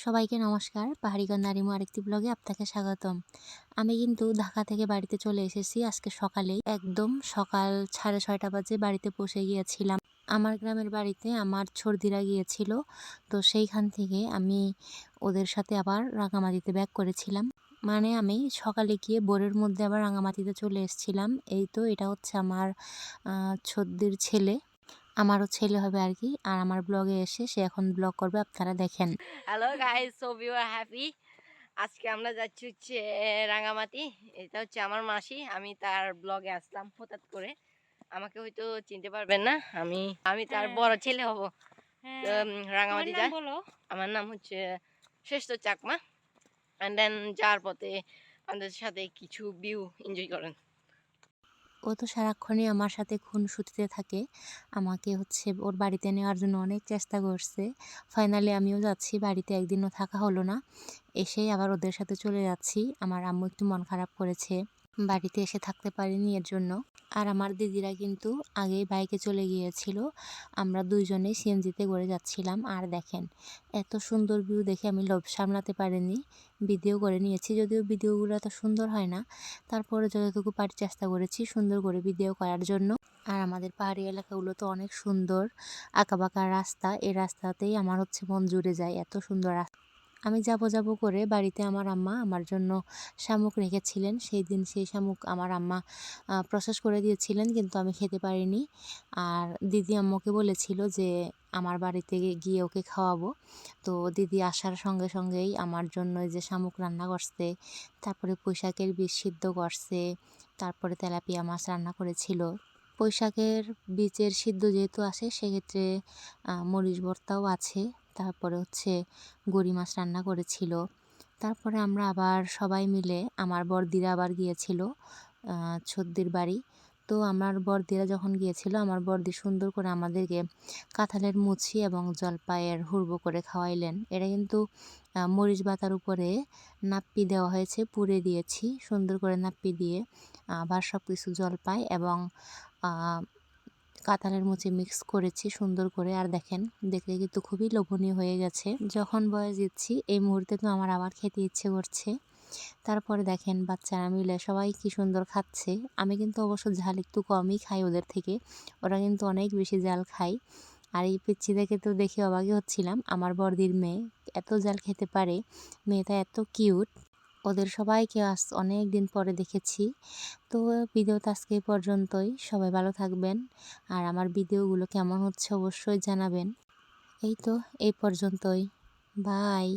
সবাইকে নমস্কার। পাহাড়িগঞ্জ নারিমু আরেকটি ব্লগে আপনাকে স্বাগতম। আমি কিন্তু ঢাকা থেকে বাড়িতে চলে এসেছি। আজকে সকালেই একদম সকাল সাড়ে ছয়টা বাজে বাড়িতে পৌঁছে গিয়েছিলাম। আমার গ্রামের বাড়িতে আমার ছর্দিরা গিয়েছিল। তো সেইখান থেকে আমি ওদের সাথে আবার রাঙামাটিতে ব্যাক করেছিলাম। মানে আমি সকালে গিয়ে বোরের মধ্যে আবার রাঙামাটিতে চলে এসেছিলাম। এই তো এটা হচ্ছে আমার ছর্দির ছেলে। আমারও ছেলে হবে আর কি আর আমার ব্লগে এসে সে এখন ব্লগ করবে আপনারা দেখেন। Hello guys so you are happy আজকে আমরা যাচ্ছি হচ্ছে রাঙামাটি। এটা হচ্ছে আমার মাসি আমি তার ব্লগে আসলাম হঠাৎ করে। আমাকে হয়তো চিনতে পারবেন না আমি আমি তার হ্যাঁ। বড় ছেলে হব। হ্যাঁ, তো, রাঙামাটি বলো। আমার নাম হচ্ছে শ্রেষ্ঠ চাকমা। অ্যান্ড দেন যাওয়ার পথে আমাদের সাথে কিছু ভিউ এনজয় করেন। ও তো সারাক্ষণই আমার সাথে খুন খুনসুটিতে থাকে। আমাকে হচ্ছে ওর বাড়িতে নেওয়ার জন্য অনেক চেষ্টা করছে। ফাইনালি আমিও যাচ্ছি, বাড়িতে একদিনও থাকা হলো না। এসেই আবার ওদের সাথে চলে যাচ্ছি। আমার আম্মু একটু মন খারাপ করেছে। বাড়িতে এসে থাকতে পারিনি এর জন্য। আর আমার দিদিরা কিন্তু আগেই বাইকে চলে গিয়েছিল। আমরা দুইজনেই সিএনজিতে করে যাচ্ছিলাম। আর দেখেন, এত সুন্দর ভিউ দেখে আমি লোভ সামলাতে পারিনি। ভিডিও করে নিয়েছি, যদিও ভিডিওগুলো এত সুন্দর হয় না। তারপরে যতটুকু পারি চেষ্টা করেছি সুন্দর করে ভিডিও করার জন্য। আর আমাদের পাহাড়ি এলাকাগুলো তো অনেক সুন্দর। আঁকাবাঁকা রাস্তা, এই রাস্তাতেই আমার হচ্ছে মন জুড়ে যায় এত সুন্দর রাস্তা আমি যাব যাব করে বাড়িতে আমার আম্মা আমার জন্য শামুক রেখেছিলেন। সেই দিন সেই শামুক আমার আম্মা প্রসেস করে দিয়েছিলেন কিন্তু আমি খেতে পারিনি। আর দিদি আম্মুকে বলেছিল যে আমার বাড়িতে গিয়ে ওকে খাওয়াবো। তো দিদি আসার সঙ্গে সঙ্গেই আমার জন্য যে শামুক রান্না করছে, তারপরে পুঁইশাকের বীজ সিদ্ধ করছে, তারপরে তেলাপিয়া মাছ রান্না করেছিল। পুঁইশাকের বীজের সিদ্ধ যেহেতু আসে, সেক্ষেত্রে মরিচ ভর্তাও আছে। তারপরে হচ্ছে গড়ি মাছ রান্না করেছিল। তারপরে আমরা আবার সবাই মিলে, আমার বড়দিরা আবার গিয়েছিল ছদ্দির বাড়ি। তো আমার বড়দিরা যখন গিয়েছিল, আমার বড়দি সুন্দর করে আমাদেরকে কাঁঠালের মুছি এবং জলপাইয়ের হুড়বো করে খাওয়াইলেন। এটা কিন্তু মরিচ বাতার উপরে নাপ্পি দেওয়া হয়েছে, পুড়ে দিয়েছি, সুন্দর করে নাপ্পি দিয়ে, আবার সব কিছু জলপাই এবং কাঁঠালের মুচি মিক্স করেছি সুন্দর করে। আর দেখেন, দেখলে কিন্তু খুবই লোভনীয় হয়ে গেছে। যখন বয়স দিচ্ছি, এই মুহূর্তে তো আমার আবার খেতে ইচ্ছে করছে। তারপরে দেখেন, বাচ্চারা মিলে সবাই কি সুন্দর খাচ্ছে। আমি কিন্তু অবশ্য ঝাল একটু কমই খাই ওদের থেকে। ওরা কিন্তু অনেক বেশি জাল খায়। আর এই পিচ্ছি দেখে তো দেখে অবাকই হচ্ছিলাম। আমার বড়দির মেয়ে এত জাল খেতে পারে। মেয়েটা এত কিউট ওদের সবাইকে আজ অনেক দিন পরে দেখেছি। তো ভিডিওটা আজকে পর্যন্তই। সবাই ভালো থাকবেন। আর আমার ভিডিওগুলো কেমন হচ্ছে অবশ্যই জানাবেন। এই তো, এই পর্যন্তই। বাই।